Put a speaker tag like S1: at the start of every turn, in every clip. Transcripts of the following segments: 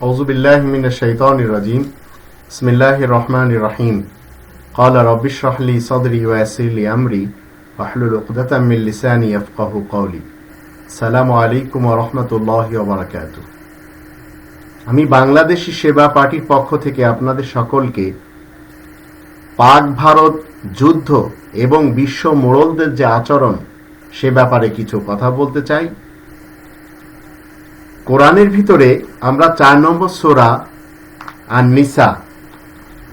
S1: أعوذ بالله من الشيطان الرجيم بسم الله الرحمن الرحيم قال رب اشرح لي صدري ويسر لي أمري واحلل عقدة من لساني يفقه قولي السلام عليكم ورحمة الله وبركاته আমি বাংলাদেশি সেবা পার্টির পক্ষ থেকে আপনাদের সকলকে পাক ভারত যুদ্ধ এবং বিশ্ব মোড়লদের যে আচরণ সে ব্যাপারে কিছু কথা বলতে চাই কোরআনের ভিতরে আমরা চার নম্বর সোরা আর নিসা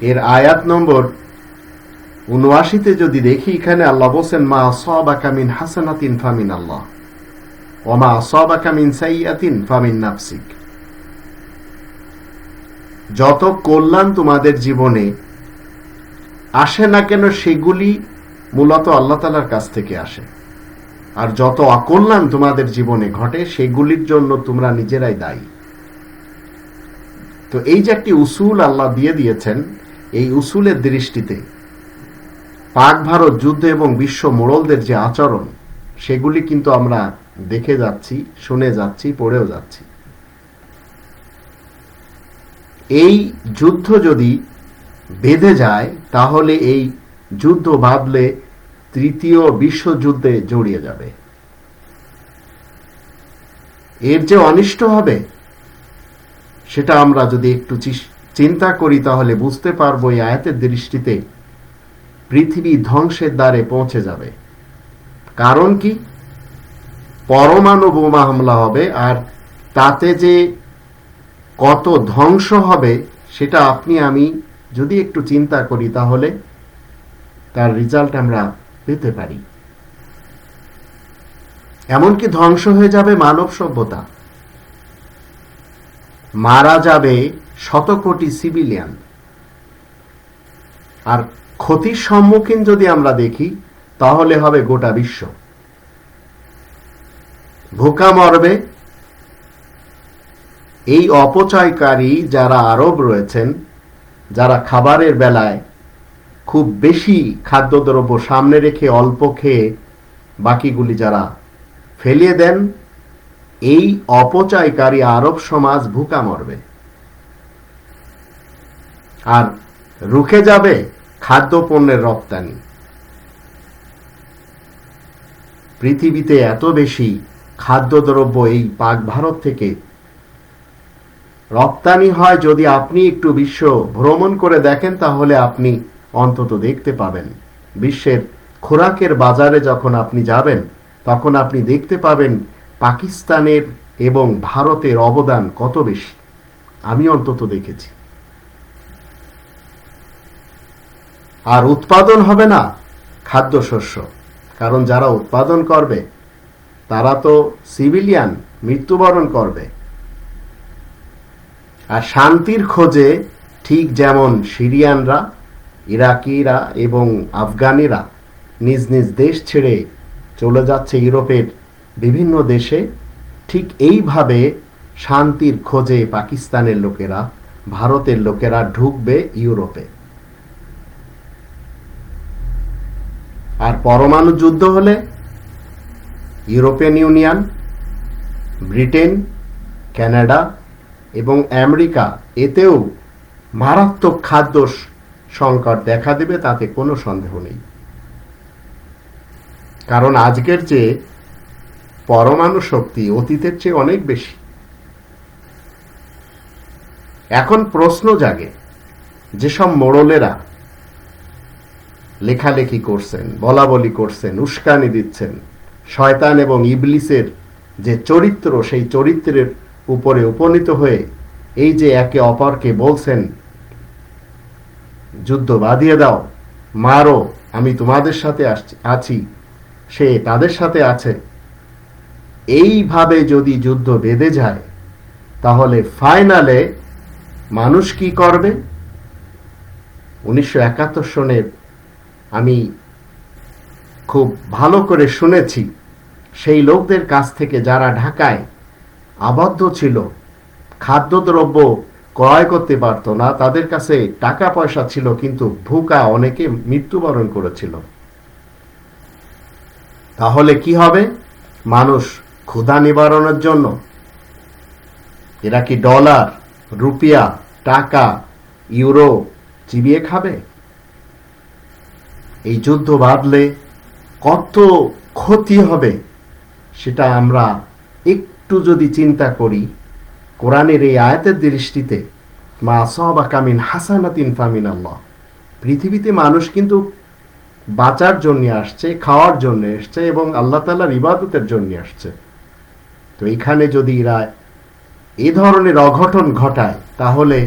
S1: এর আয়াত নম্বর উনআশিতে যদি দেখি, এখানে আল্লাহ বলছেন, মা সবাকা মিন হাসানাতিন ফামিন আল্লাহ ও ওমা সবাকা মিন সাইয়াতিন ফামিন নাফসিক। যত কল্যাণ তোমাদের জীবনে আসে না কেন, সেগুলি মূলত আল্লাহ তালার কাছ থেকে আসে। আর যত অকল্যাণ তোমাদের জীবনে ঘটে, সেগুলির জন্য তোমরা নিজেরাই দায়ী। তো এই যে একটি উসুল আল্লাহ দিয়ে দিয়েছেন, এই উসুলের দৃষ্টিতে পাক ভারত যুদ্ধ এবং বিশ্ব মোড়লদের যে আচরণ, সেগুলি কিন্তু আমরা দেখে যাচ্ছি, শুনে যাচ্ছি, পড়েও যাচ্ছি। এই যুদ্ধ যদি বেঁধে যায়, তাহলে এই যুদ্ধ বাঁধলে তৃতীয় বিশ্বযুদ্ধে জড়িয়ে যাবে। এর যে অনিষ্ট হবে, সেটা আমরা যদি একটু চিন্তা করি তাহলে বুঝতে পারব এই আয়াতের দৃষ্টিতে পৃথিবী ধ্বংসের দ্বারে পৌঁছে যাবে। কারণ কি? পরমাণু বোমা হামলা হবে আর তাতে যে কত ধ্বংস হবে, সেটা আপনি, আমি যদি একটু চিন্তা করি তাহলে তার রেজাল্ট আমরা পেতে পারি। এমনকি ধ্বংস হয়ে যাবে মানব সভ্যতা। মারা যাবে শত কোটি সিভিলিয়ান। আর ক্ষতির সম্মুখীন যদি আমরা দেখি, তাহলে হবে গোটা বিশ্ব। ভোকা মরবে। এই অপচয়কারী যারা আরব রয়েছেন, যারা খাবারের বেলায় খুব বেশি খাদ্যদ্রব্য সামনে রেখে অল্প খেয়ে বাকিগুলি যারা ফেলিয়ে দেন, এই অপচয়কারী আরব সমাজ ভুকা মরবে। আর রুখে যাবে খাদ্যপণ্যের রপ্তানি। পৃথিবীতে এত বেশি খাদ্যদ্রব্য এই পাক ভারত থেকে রপ্তানি হয়, যদি আপনি একটু বিশ্ব ভ্রমণ করে দেখেন, তাহলে আপনি অন্তত দেখতে পাবেন। বিশ্বের খোরাকের বাজারে যখন আপনি যাবেন, তখন আপনি দেখতে পাবেন পাকিস্তানের এবং ভারতের অবদান কত বেশি। আমি অন্তত দেখেছি। আর উৎপাদন হবে না খাদ্যশস্য, কারণ যারা উৎপাদন করবে, তারা তো সিভিলিয়ান মৃত্যুবরণ করবে। আর শান্তির খোঁজে ঠিক যেমন সিরিয়ানরা ইরাকিরা এবং আফগানিরা নিজ নিজ দেশ ছেড়ে চলে যাচ্ছে ইউরোপের বিভিন্ন দেশে। ঠিক এইভাবে শান্তির খোঁজে পাকিস্তানের লোকেরা, ভারতের লোকেরা ঢুকবে ইউরোপে। আর পরমাণু যুদ্ধ হলে ইউরোপিয়ান ইউনিয়ন, ব্রিটেন, কানাডা এবং আমেরিকা, এতেও মারাত্মক খাদ্য সংকট দেখা দেবে, তাতে কোনো সন্দেহ নেই। কারণ আজকের যে পরমাণু শক্তি অতীতের চেয়ে অনেক বেশি। এখন প্রশ্ন জাগে, যেসব মোড়লেরা লেখালেখি করছেন বলা বলি করছেন, উস্কানি দিচ্ছেন, শয়তান এবং ইবলিসের যে চরিত্র, সেই চরিত্রের উপরে উপনীত হয়ে এই যে একে অপরকে বলছেন যুদ্ধ বাঁধিয়ে দাও। মারো, আমি তোমাদের সাথে আছি। সে তাদের সাথে আছে। এইভাবে যদি যুদ্ধ বেঁধে যায়, তাহলে ফাইনালে মানুষ কি করবে? উনিশশো একাত্তর সনের আমি খুব ভালো করে শুনেছি, সেই লোকদের কাছ থেকে যারা ঢাকায় আবদ্ধ ছিল, খাদ্যদ্রব্য ক্রয় করতে পারত না। তাদের কাছে টাকা পয়সা ছিল, কিন্তু ভুকা অনেকে মৃত্যুবরণ করেছিল। তাহলে কি হবে? মানুষ ক্ষুধা নিবারণের জন্য? এরা কি ডলার, রুপিয়া, টাকা, ইউরো চিবিয়ে খাবে? এই যুদ্ধ বাঁধলে কত ক্ষতি হবে, সেটা আমরা একটু যদি চিন্তা করি। কোরআনের এই আয়াতের দৃষ্টিতে, মা সহবা কামিন হাসানাতিন ফামিন আল্লাহ পৃথিবীতে মানুষ কিন্তু বাঁচার জন্য আসছে, খাওয়ার জন্য এসছে এবং আল্লাহ তালার ইবাদতের জন্য আসছে। তো এখানে যদি এরা এ ধরনের অঘটন ঘটায়, তাহলে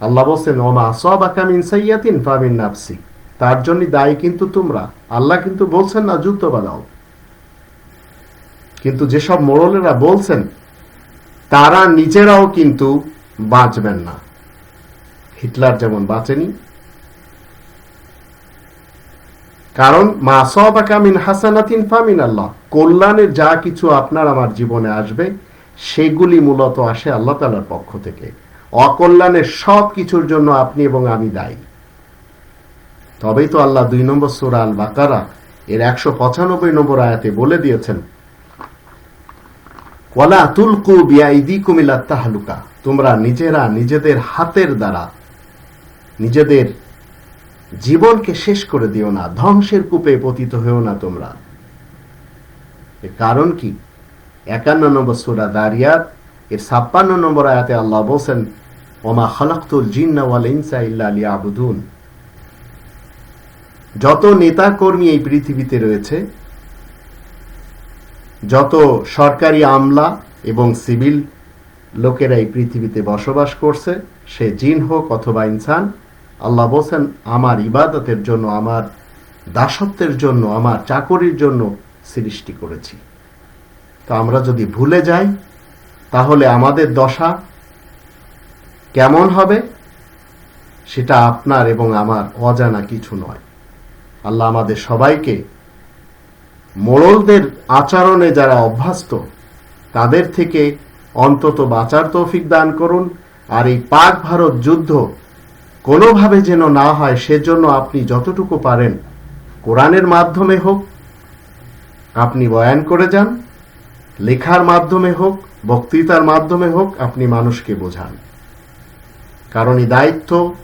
S1: আল্লাহ বলছেন, ওমা সবা কামিন সাইয়াতিন ফামিন নাফসি। তার জন্য দায়ী কিন্তু তোমরা। আল্লাহ কিন্তু বলছেন, না, যুদ্ধ বানাও কিন্তু যেসব মোড়লেরা বলছেন তারা নিজেরাও কিন্তু বাঁচবেন না। হিটলার যেমন বাঁচেনি। কারণ, মা সবাকামিন হাসানাতিন ফামিন আল্লাহ কল্যাণের যা কিছু আপনার আমার জীবনে আসবে, সেগুলি মূলত আসে আল্লাহ তালার পক্ষ থেকে। অকল্যাণের সব কিছুর জন্য আপনি এবং আমি দায়ী। তবেই তো আল্লাহ দুই নম্বর সুরা আল বাকারা এর একশো পঁচানব্বই নম্বর আয়াতে বলে দিয়েছেন ওয়ালা তুলকু বিআইদি কুমিলা তাহলুকা। তোমরা নিজেরা নিজেদের হাতের দ্বারা নিজেদের জীবনকে শেষ করে দিও না, ধ্বংসের কূপে পতিত হয়েও না তোমরা। কারণ কি? একান্ন নম্বর সুরা দারিয়াত, এর ছাপ্পান্ন নম্বর আয়াতে আল্লাহ বলছেন, ওমা খালাক্তুল জিন্না ইনসা ইল্লা আবুদুন যত নেতা কর্মী এই পৃথিবীতে রয়েছে যত সরকারি আমলা এবং সিভিল লোকেরা এই পৃথিবীতে বসবাস করছে, সে জিন হোক অথবা ইনসান, আল্লাহ বলছেন, আমার ইবাদতের জন্য, আমার দাসত্বের জন্য, আমার চাকরির জন্য সৃষ্টি করেছি। তো আমরা যদি ভুলে যাই, তাহলে আমাদের দশা কেমন হবে? সেটা আপনার এবং আমার অজানা কিছু নয়। আল্লাহ আমাদের সবাইকে মোড়লদের আচরণে যারা অভ্যস্ত, তাদের থেকে অন্তত বাঁচার তৌফিক দান করুন। আর এই পাক ভারত যুদ্ধ কোনোভাবে যেন না হয়, সেজন্য আপনি যতটুকু পারেন কোরআনের মাধ্যমে হোক, আপনি বয়ান করে যান, লেখার মাধ্যমে হোক, বক্তৃতার মাধ্যমে হোক আপনি মানুষকে বোঝান। কারণ এই দায়িত্ব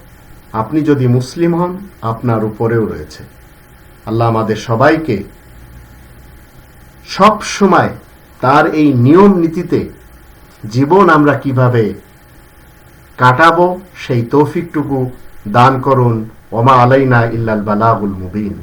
S1: আপনি যদি মুসলিম হন, আপনার উপরেও রয়েছে। আল্লাহ আমাদের সবাইকে সব সময় তার এই নিয়ম নীতিতে জীবন আমরা কীভাবে কাটাবো, সেই তৌফিকটুকু দান করুন। ওমা আলাইনা ইল্লাল বালাগুল মুবিন।